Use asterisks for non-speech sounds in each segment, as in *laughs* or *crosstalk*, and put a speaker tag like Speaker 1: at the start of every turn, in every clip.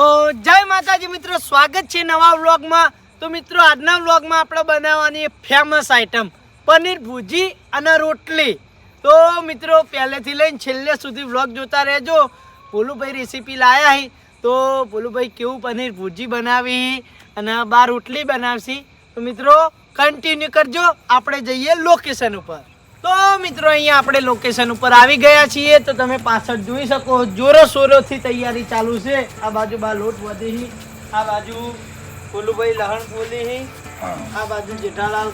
Speaker 1: તો જય માતાજી મિત્રો, સ્વાગત છે નવા વ્લોગમાં. તો મિત્રો, આજના વ્લોગમાં આપણે બનાવવાની ફેમસ આઈટમ પનીર ભુજી અને રોટલી. તો મિત્રો, પહેલેથી લઈને છેલ્લે સુધી વ્લોગ જોતા રહેજો. ભોલુભાઈ રેસીપી લાયા હી. તો ભોલુભાઈ, કેવું પનીર ભુજી બનાવી અને બાર રોટલી બનાવશી. તો મિત્રો કન્ટિન્યુ કરજો. આપણે જઈએ લોકેશન ઉપર. તો મિત્રો અહીંયા આપણે લોકેશન ઉપર આવી ગયા છીએ. તો તમે પાછળ જોઈ શકો જોરો શોરોથી તૈયારી ચાલુ છે. આ બાજુ બા લોટ વધી આ બાજુ ફુલુભાઈ લહણ ફોલી આ બાજુ જેઠાલાલ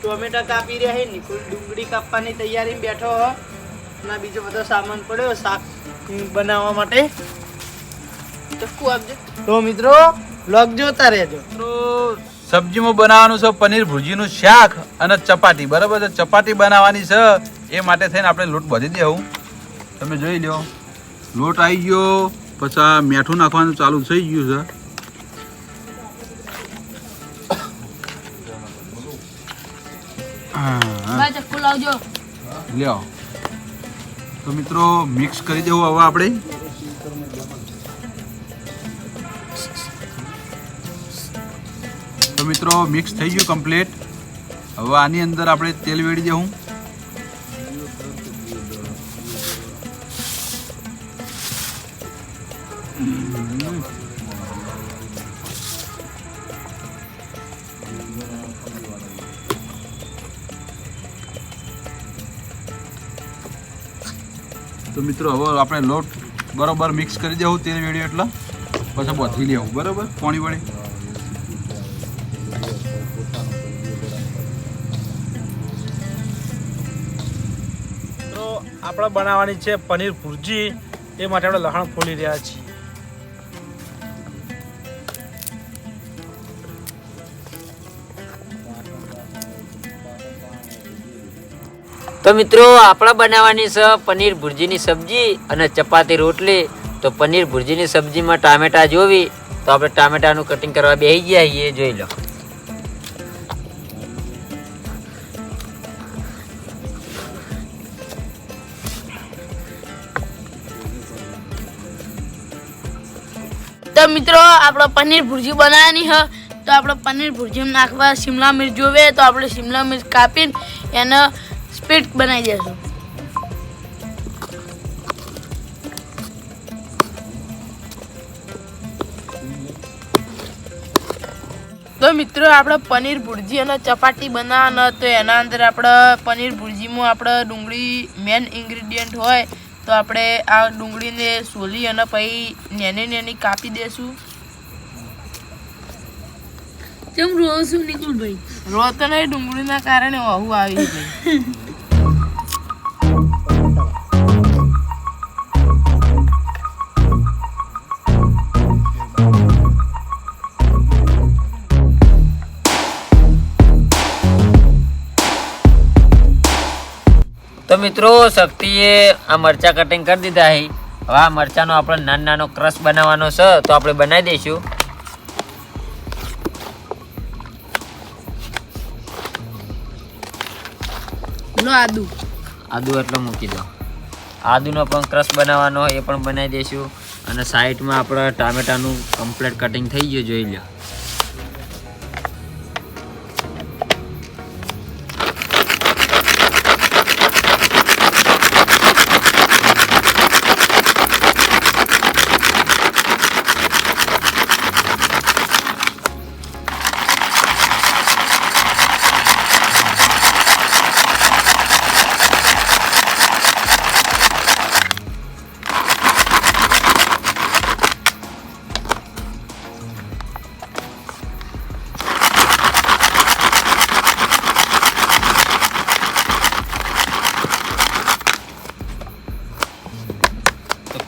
Speaker 1: ટોમેટા કાપી રહ્યા છે નિકુલ ડુંગળી કાપવાની તૈયારી બેઠો હો. અને બીજો બધો સામાન પડ્યો શાક બનાવવા માટે. ચક્કુ આપજો. તો મિત્રો બ્લોગ જોતા રહેજો.
Speaker 2: તો સબ્જીમાં બનાવવાનું છે પનીર ભુજીનું શાક અને ચપાટી. બરાબર છે? ચપાટી બનાવવાની છે એ માટે થઈને આપણે લોટ બાંધી દેવું. તમે જોઈ લો લોટ આવી ગયો પછી મીઠું નાખવાનું ચાલુ થઈ ગયું છે. લ્યો. તો મિત્રો મિક્સ કરી દેવું હવે આપણે. તો મિત્રો મિક્સ થઈ ગયું કમ્પ્લીટ હવે આની અંદર આપણે તેલ વેડી દેવું તો મિત્રો, હવે આપણે લોટ બરોબર મિક્સ કરી દેવું તેલ વેડ્યું એટલે. પછી બધી લેવું, બરોબર? પાણી વળી
Speaker 3: તો આપણે બનાવવાની છે પનીર ભુરજી. એ માટે આપણે લસણ ફોલી રહ્યા છીએ.
Speaker 4: તો મિત્રો, આપણે બનાવવાની છે પનીર ભુરજીની સબ્જી અને ચપાતી રોટલી. તો પનીર ભુરજીની સબ્જીમાં ટામેટા જોવી. તો આપણે ટામેટાનું કટિંગ કરવા બેસી ગયા એ જોઈ લો.
Speaker 5: તો મિત્રો, આપણે પનીર ભુરજી બનાવવાની હ. તો આપણે પનીર ભુરજી નાખવા શિમલા મિર્ચ જોવે, તો આપણે શિમલા મિર્ચ કાપીને એને સ્પીડ બનાવી દઈશું તો મિત્રો, આપણે પનીર ભુરજી અને ચપાટી બનાવવાના, તો એના અંદર આપણે પનીર ભુરજીમાં આપણે ડુંગળી મેન ઇન્ગ્રીડિયન્ટ હોય તો આપણે આ ડુંગળીને સોલી અને પછી નેની નેની કાપી દેશું. કેમ રો છું નિકુલભાઈ રો તો નહીં ડુંગળીના કારણે વહુ આવી ગઈ. *laughs*
Speaker 4: મિત્રો શક્તિએ આ મરચા કટિંગ કરી દીધા છે. હવે આ મરચાનો આપણે નાનો નાનો ક્રશ બનાવવાનો છે તો આપણે બનાવી દઈશું.
Speaker 5: આદુ.
Speaker 4: આદુ એટલો મૂકી દો. આદુનો પણ ક્રશ બનાવવાનો એ પણ બનાવી દઈશું. અને સાઈડમાં આપણે ટામેટાનું કમ્પ્લીટ કટિંગ થઈ ગયું જોઈ લો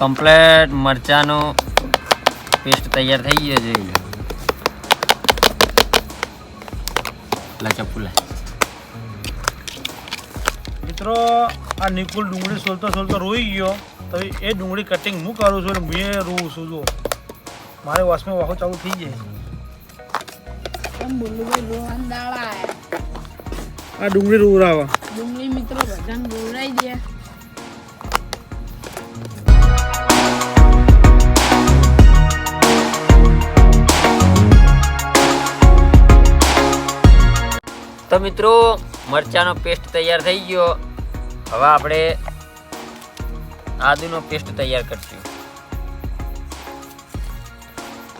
Speaker 4: કમ્પ્લેટ મરચાનો પેસ્ટ તૈયાર થઈ ગયો છે. લો ચપ્પુ લા.
Speaker 3: મિત્રો આ નિકુલ ડુંગળી સોલતો સોલતો રોઈ ગયો. તો એ ડુંગળી કટિંગ હું કરું છું અને મેં રોવું છું જો મારે વાસમાં વાહો ચાલુ થઈ જાય આ ડુંગળી રોવરાવા
Speaker 5: ડુંગળી મિત્રો ભજન ગોળાઈ દે.
Speaker 4: તો મિત્રો, મરચાનો પેસ્ટ તૈયાર થઈ ગયો. હવે આપણે આદુનો પેસ્ટ તૈયાર કરશું.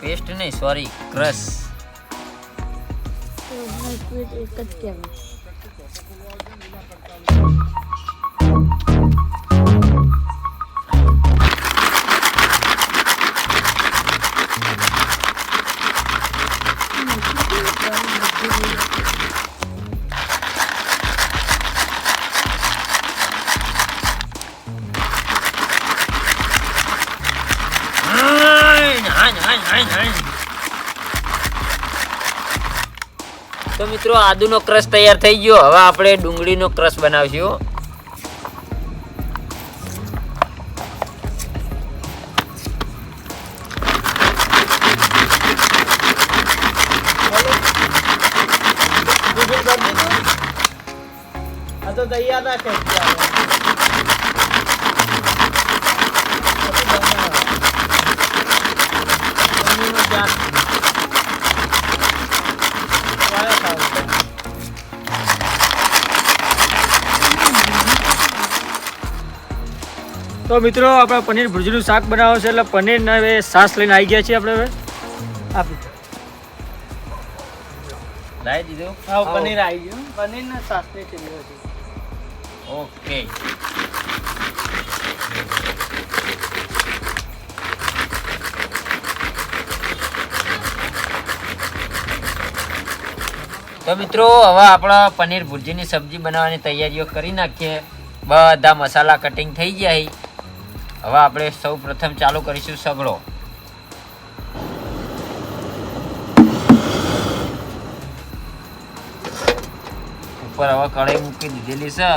Speaker 4: પેસ્ટ નહીં સોરી ક્રશ તો મિત્રો, આદુનો ક્રશ તૈયાર થઈ ગયો. હવે આપણે ડુંગળીનો ક્રશ બનાવશું.
Speaker 1: તો તૈયાર રાખે.
Speaker 3: તો મિત્રો આપણે પનીર ભુર્જીનું શાક બનાવવાનું છે એટલે પનીરના હવે સાસ લઈને આવી ગયા છીએ આપણે હવે. આપી
Speaker 4: લાવી દીધું?
Speaker 1: હા પનીર આવી ગયું. પનીરના સાસની
Speaker 4: ઓકે. તો મિત્રો હવે આપણે પનીર ભુર્જીની સબ્જી બનાવવાની તૈયારીઓ કરી નાખીએ. બધા મસાલા કટિંગ થઈ જાય છે. હવે આપણે સૌ પ્રથમ ચાલુ કરીશું સગડો. ઉપર હવે કઢાઈ મૂકી દીધેલી છે.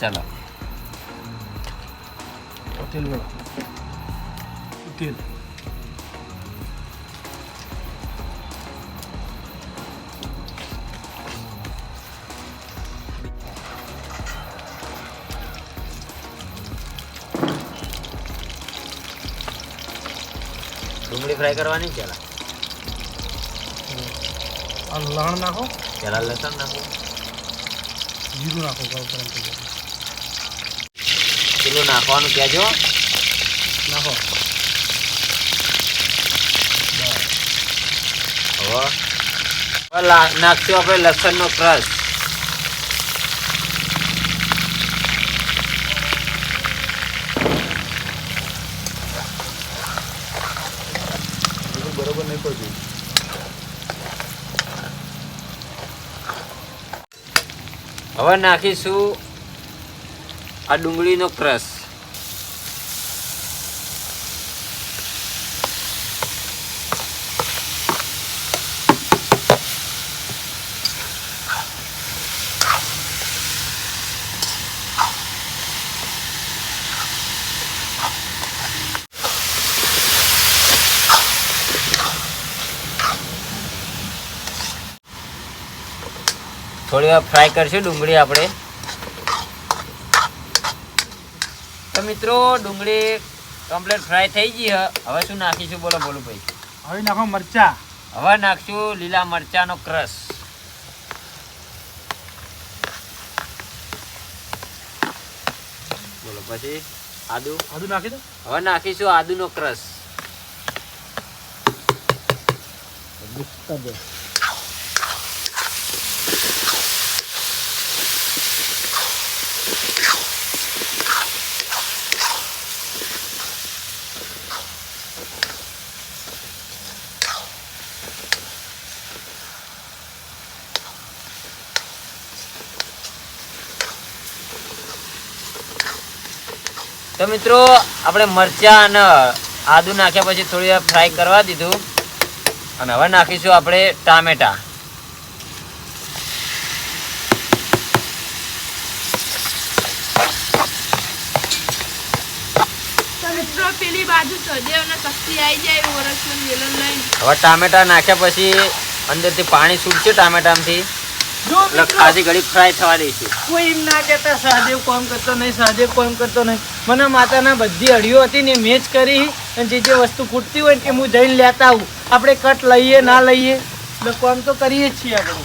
Speaker 4: ચલો.
Speaker 3: તેલ તેલ
Speaker 4: ડુંગળી ફ્રાય કરવાની પહેલાં
Speaker 3: આ લણ નાખો.
Speaker 4: પહેલાં લસણ નાખો.
Speaker 3: જીરું નાખો.
Speaker 4: પેલું નાખવાનું કહેજો.
Speaker 3: નાખો.
Speaker 4: હવે. નાખશું આપણે લસણનો ક્રશ
Speaker 2: બરોબર નહીં પડતું
Speaker 4: હવે નાખીશું આ ડુંગળીનો ક્રશ. થોડી ફ્રાય કરશું ડુંગળી આપણે. તો મિત્રો ડુંગળી કમ્પ્લીટ ફ્રાય થઈ ગઈ હવે શું નાખીશું? બોલો બોલું ભાઈ.
Speaker 3: હવે નાખો મરચા.
Speaker 4: હવે નાખશું લીલા મરચાનો ક્રશ બોલો પછી આદુ.
Speaker 3: આદુ નાખી દો.
Speaker 4: હવે નાખીશું આદુનો ક્રશ તો મિત્રો આપણે મરચા અને આદુ નાખ્યા પછી થોડી વાર ફ્રાય કરવા દીધું. અને હવે નાખીશું આપણે ટામેટા.
Speaker 5: પેલી બાજુ સદેવ શક્તિ આવી જાય વરસનું વેલણ લઈને.
Speaker 4: હવે ટામેટા નાખ્યા પછી અંદરથી પાણી છૂટશે ટામેટામાંથી. એટલે
Speaker 1: મિત્રો,
Speaker 4: ઘડી ફ્રાય થવા દઈશું.
Speaker 1: કોઈ એમ ના કહેતા સહદેવ કોમ કરતો નહીં સહદેવ કોમ કરતો નહીં. મને માતાના બધી અડીઓ હતી ને મેચ કરી અને જે જે વસ્તુ ખૂટતી હોય ને એ હું જઈને લેતા આવું. આપણે કટ લઈએ ના લઈએ એટલે કામ તો કરીએ જ છીએ આપણે.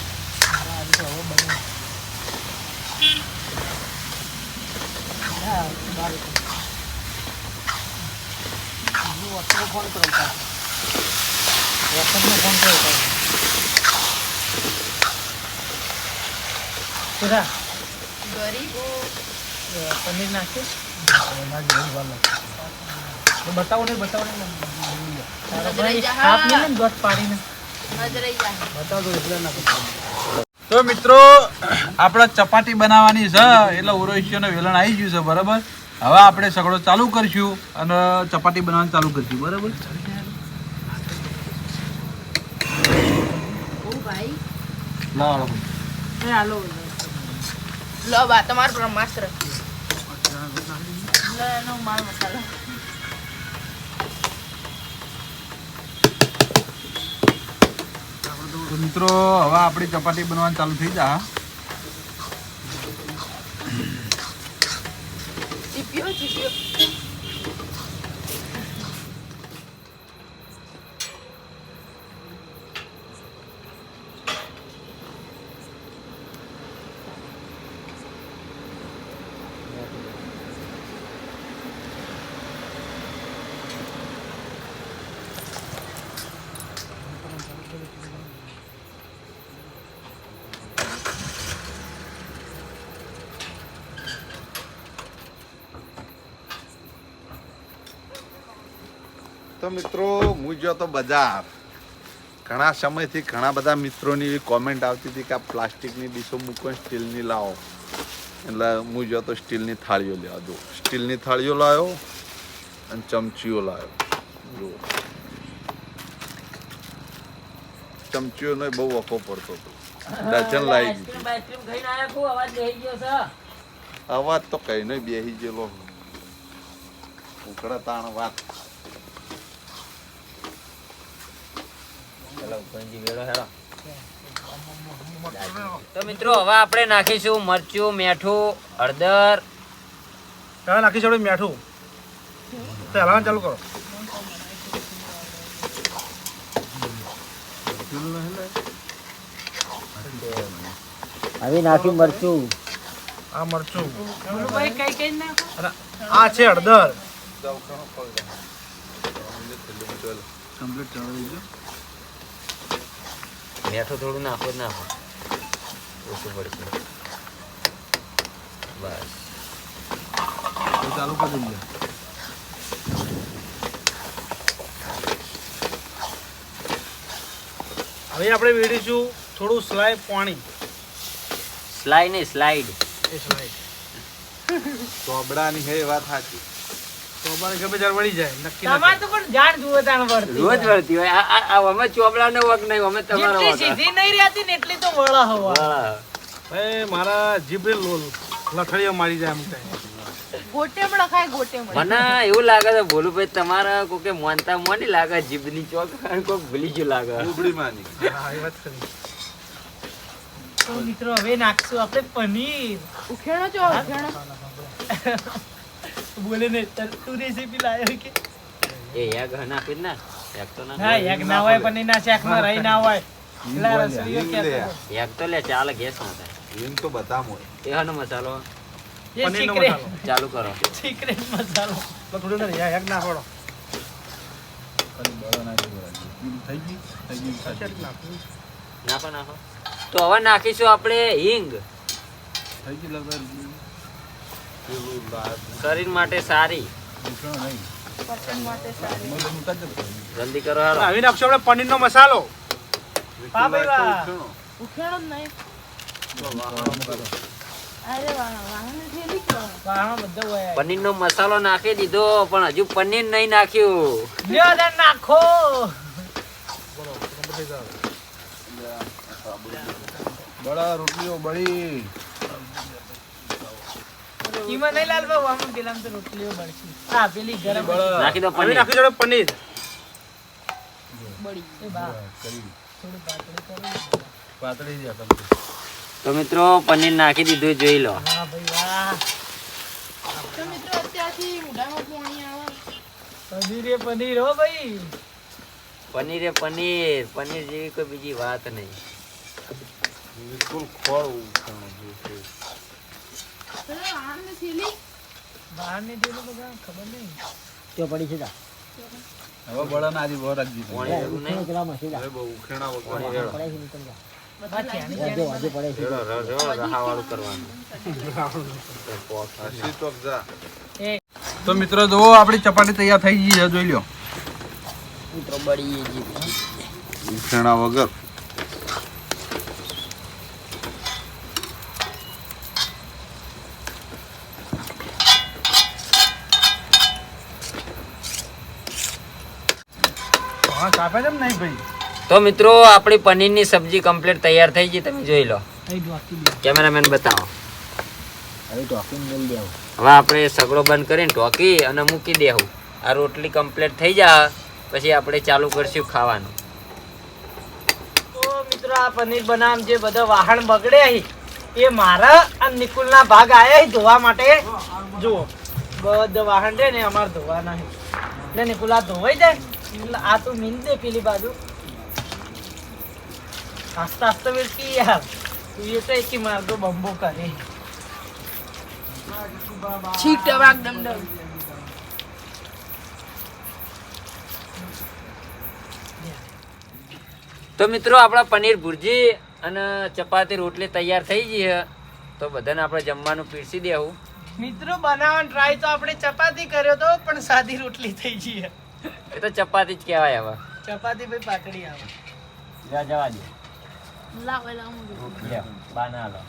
Speaker 1: કેરા. પનીર નાખીએ બતાવો ને બતાવો ને બતાવો તો ના
Speaker 2: મિત્રો આપણે ચપાટી બનાવવાની છે એટલે ઉરોશીઓને વેલણ આવી ગયું છે બરાબર? હવે આપણે સગડો ચાલુ કરશું અને ચપાટી બનાવવાનું ચાલુ કરશું બરાબર?
Speaker 5: લો બા તમારો બ્રહ્માસ્ત્ર એનો માલ મસાલો
Speaker 2: મિત્રો હવે આપણી ચપાટી બનવાનું ચાલુ થઈ જા.
Speaker 5: ચીપ્યો ચીપ્યો.
Speaker 6: તો મિત્રો હું ગયો તો બજાર. ઘણા સમયથી ઘણા બધા મિત્રોની એવી કોમેન્ટ આવતી હતી કે આ પ્લાસ્ટિકની ડીશો મૂકો સ્ટીલની લાવો. એટલે હું ગયો તો સ્ટીલની થાળીઓ લેવા દો સ્ટીલની થાળીઓ લાવ્યો અને ચમચીઓ લાવ્યો. જુઓ. ચમચીઓનો બહુ વખો પડતો હતો. ડઝન લાવી અવાજ તો કઈ નહીં બેસી ગયેલો. ઉકળા તાણ વાત.
Speaker 4: તો મિત્રો હવે આપણે નાખીશું મરચું મીઠું હળદર.
Speaker 3: હવે નાખીશું છોડો મીઠું. તો હલાવવાનું ચાલુ કરો.
Speaker 4: હવે નાખ્યું મરચું.
Speaker 3: આ મરચું.
Speaker 1: બોલો ભાઈ કઈ કઈ નાખો?
Speaker 3: અને આ છે હળદર.
Speaker 4: મીઠું થોડું નાખો જ નાખો. ઓછું પડશે. બસ.
Speaker 2: તો ચાલુ કરી દે
Speaker 3: હવે આપણે વેડીશું થોડું સ્લાય પાણી.
Speaker 4: સ્લાઈડ નહીં સ્લાઈડ
Speaker 3: એ સ્લાઇડ
Speaker 6: ચોબડાની હે વાત સાચી.
Speaker 3: અમારે ગમે ત્યારે વળી જાય નક્કી
Speaker 1: તમારે તો પણ જાણ જુઓ તાણ વળતી
Speaker 4: રોજ વળતી હોય. આ આ- આ અમે ચોપડા ને વક નહીં અમે તમારો
Speaker 1: જેટલી સીધી નહીં રહેતી ને એટલી તો વળા હવા.
Speaker 3: ભાઈ મારા જીભે લોલ લથડીઓ મારી જાય એમ થાય
Speaker 5: ગોટેમ લખાય ગોટેમ
Speaker 4: મને એવું લાગે છે ભોલુભાઈ તમારા કોકે મોનતા મોની લાગે જીભની ચોક *laughs* કોક ભૂલી ગયું લાગે.
Speaker 6: ઉબડી માની
Speaker 3: હા એ વાત ખરી
Speaker 1: તો મિત્રો હવે નાખશું આપણે પનીર.
Speaker 5: ઉખેણો છો ઉખેણો
Speaker 1: બોલે ને તું રેસીપી લાવ્યો કે.
Speaker 4: એ યાગ નાખી ના યાગ તો ના
Speaker 1: હા યાગ ના હોય પનીર ના શાકમાં રહી ના હોય. પેલા રસોઈયો
Speaker 6: હિંગ
Speaker 1: કહેતો
Speaker 4: યાગ તો લે ચાલ ગેસમાં થાય.
Speaker 6: એમ તો બતામ હોય.
Speaker 4: એ હનો મસાલો. ચાલુ કરો.
Speaker 1: secret મસાલો.
Speaker 3: તો થોડું ને યાગ ના પડો.
Speaker 2: નાખી દેવાની. થઈ ગઈ થઈ ગઈ થઈ ગઈ.
Speaker 4: નાખો. નાખો તો હવે નાખીશું આપણે હિંગ.
Speaker 2: થઈ ગઈ લગભગ
Speaker 4: શરીર માટે સારી. જલ્દી કરો
Speaker 3: આવી નાખશું આપણે પનીરનો મસાલો.
Speaker 1: પનીર વાહ, બધા હોય.
Speaker 4: પનીરનો મસાલો નાખી દીધો પણ હજુ પનીર નહીં નાખ્યું.
Speaker 1: નાખો.
Speaker 2: બળા રોટલીઓ બળી.
Speaker 1: ઈમાં નહીં લાલ બાબુ આમાં પેલા તો રોટલીઓ બળશે. હા પેલી ગરમ
Speaker 4: નાખી દો પનીર.
Speaker 3: નાખી છોડો પનીર.
Speaker 5: બળી
Speaker 1: એ બા.
Speaker 2: કરી
Speaker 1: થોડું પાતળી કરો.
Speaker 2: પાતળી જ આ
Speaker 4: તો મિત્રો પનીર નાખી દીધું જોઈ લો.
Speaker 1: હા ભાઈ વાહ.
Speaker 5: તો મિત્રો અત્યારથી મોઢામાં પાણી આવે.
Speaker 1: પનીર એ પનીર હો ભાઈ.
Speaker 4: પનીર એ પનીર. પનીર જેવી કોઈ બીજી વાત નહીં.
Speaker 6: બિલકુલ ખોળ ઉખાણું છે.
Speaker 1: પડી છે બધા ખબર નહીં.
Speaker 2: હવે બહુ રાખજી
Speaker 4: પાણી ભેગું નહીં.
Speaker 6: હવે બહુ ઉખેણા વગર
Speaker 4: રેડો, ર- રેડો, રહાવાળું કરવાનું.
Speaker 6: હસી તો જા
Speaker 2: તો મિત્રો જુઓ આપણી ચપાટી તૈયાર થઈ ગઈ છે. જોઈ લો
Speaker 6: ઉખેણા વગર.
Speaker 3: કાપે છે નહીં ભાઈ?
Speaker 4: તો મિત્રો આપણી પનીરની સબ્જી કમ્પ્લીટ તૈયાર થઈ ગઈ તમે જોઈ લો. કેમેરામેન બતાવો. હવે આપણે સગડો બંધ કરીને ટોકી અને મૂકી દેવું. આ રોટલી કમ્પ્લીટ થઈ જા પછી આપણે ચાલુ કરશું ખાવાનું.
Speaker 1: તો મિત્રો આ પનીર બનાવ જે બધા વાહણ બગડે એ મારા અને નિકુલના ભાગ આયા ધોવા માટે. જુઓ બધા વાહન છે ને અમારે ધોવાના હે નિકુલ આ ધોવાઈ જાય? આ તો મિલ દે પેલી બાજુ આસ્તા આસ્તા વેચી યાર તું એ તો એકી મારતો બંબો કરે
Speaker 5: છીક ટવાક ડમ ડમ
Speaker 4: તો મિત્રો આપણા પનીર ભુરજી અને ચપાતી રોટલી તૈયાર થઈ ગઈ છે. તો બધાને આપણે જમવાનું પીરસી દેવું
Speaker 1: મિત્રો બનાવવાનો ટ્રાય તો આપણે ચપાતી કર્યો તો પણ સાદી રોટલી થઈ ગઈ. *laughs*
Speaker 4: એ તો ચપાતી જ કહેવાય હવે.
Speaker 1: ચપાતી ભાઈ પાકડી આવે.
Speaker 4: જવા જવા દે.
Speaker 5: લાવ લાવ
Speaker 4: લે બાના લો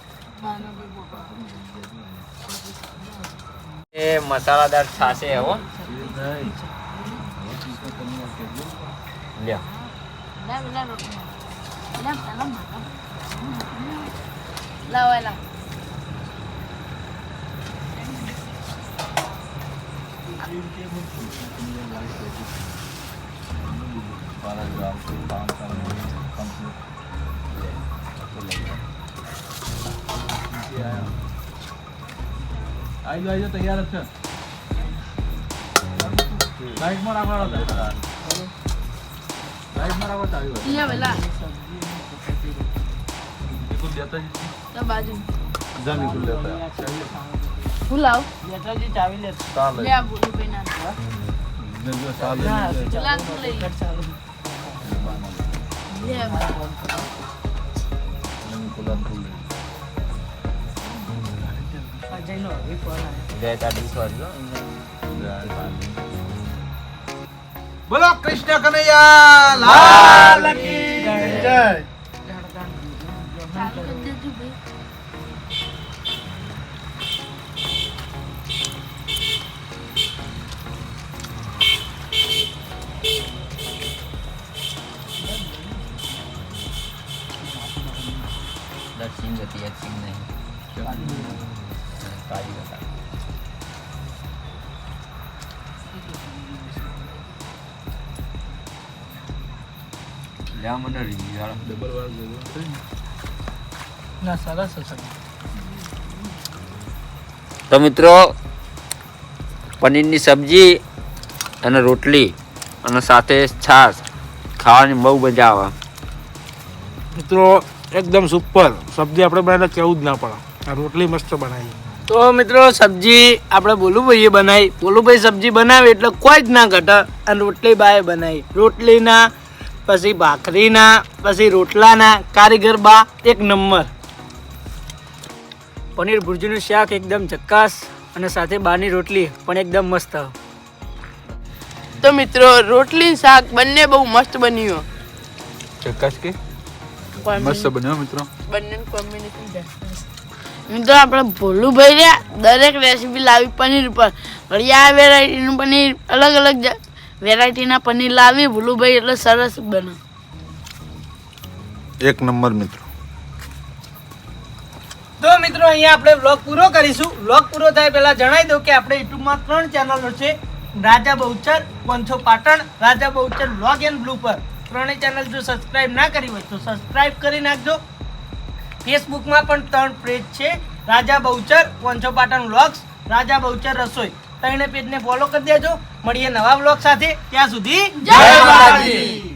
Speaker 4: એ મસાલાદાર છાશે હો. લ્યો.
Speaker 5: લાવ લાવ લાવ લાવ લાવ.
Speaker 2: આવી આવી તૈયાર જ છે. લાઈટમાં રાખવાનો હતા. લાઈટમાં રાખો ચાવી હોય
Speaker 5: લે વેલા તો બાજુ.
Speaker 6: જા નિકુલ લેતા.
Speaker 5: હું લાવ
Speaker 1: નેતાજી ચાવી લે
Speaker 6: ચાલે
Speaker 5: લે આ બોલું ભાઈ ના
Speaker 2: ને જો સાલ
Speaker 1: ના,
Speaker 2: લઈને જાય.
Speaker 5: લાગ તું લઈ
Speaker 1: ચાલુ
Speaker 5: લે
Speaker 2: નિકુલ આ ફૂલ લે.
Speaker 1: અજયનો હવે ફોન આવ્યો
Speaker 4: જય તારી સ્વર્ગ
Speaker 2: બોલો કૃષ્ણ કનૈયા લાલ કી જય
Speaker 4: લે મને રિવ્યુ
Speaker 2: ડબલ વાર થઈ ને.
Speaker 4: તો મિત્રો પનીરની સબ્જી અને રોટલી અને સાથે છાશ ખાવાની બહુ મજા આવે.
Speaker 3: મિત્રો એકદમ સુપર સબ્જી આપણે બનાવીને કેવું જ ના પડે. આ રોટલી મસ્ત બનાવી.
Speaker 1: તો મિત્રો સબ્જી આપણે બોલુભાઈએ બનાવી. બોલુભાઈ સબ્જી બનાવી એટલે કોઈ જ ના ઘટે અને રોટલી બાએ બનાવી. રોટલીના પછી ભાખરીના પછી રોટલાના કારીગર બા એક નંબર. પનીર ભુરજીનું શાક એકદમ ઝક્કાસ અને સાથે બાની રોટલી પણ એકદમ મસ્ત.
Speaker 5: તો મિત્રો રોટલી શાક બંને બહુ મસ્ત બન્યું.
Speaker 2: ચકાશ કે? મસ્ત બન્યો મિત્રો.
Speaker 5: બંને કોમ્બિનેશન મિત્રો આપણે ભોલું ભાઈ રહ્યા દરેક રેસીપી લાવી પનીર પર ઘડિયા વેરાયટીનું પનીર અલગ અલગ જા- વેરાયટીના પનીર લાવી ભોલુભાઈ એટલે સરસ બને.
Speaker 6: એક નંબર મિત્રો.
Speaker 1: તો મિત્રો અહીંયા આપણે વ્લોગ પૂરો કરીશું. વ્લોગ પૂરો થાય પહેલાં જણાવી દઉં કે આપણે યુટ્યુબમાં ત્રણ ચેનલો છે. Raja Bahuchar પંચો Patan Raja Bahuchar vlog and blue પર. ત્રણેય ચેનલ જો સબસ્ક્રાઇબ ના કરી હોય તો સબસ્ક્રાઇબ કરી નાખજો. ફેસબુકમાં પણ ત્રણ પેજ છે. રાજા બહુચર પંચો પાટણ વ્લોગ્સ રાજા બહુચર રસોઈ. ત્રણે પેજને ફોલો કરી દેજો. મળીએ નવા બ્લોગ સાથે. ત્યાં સુધી જય માતાજી.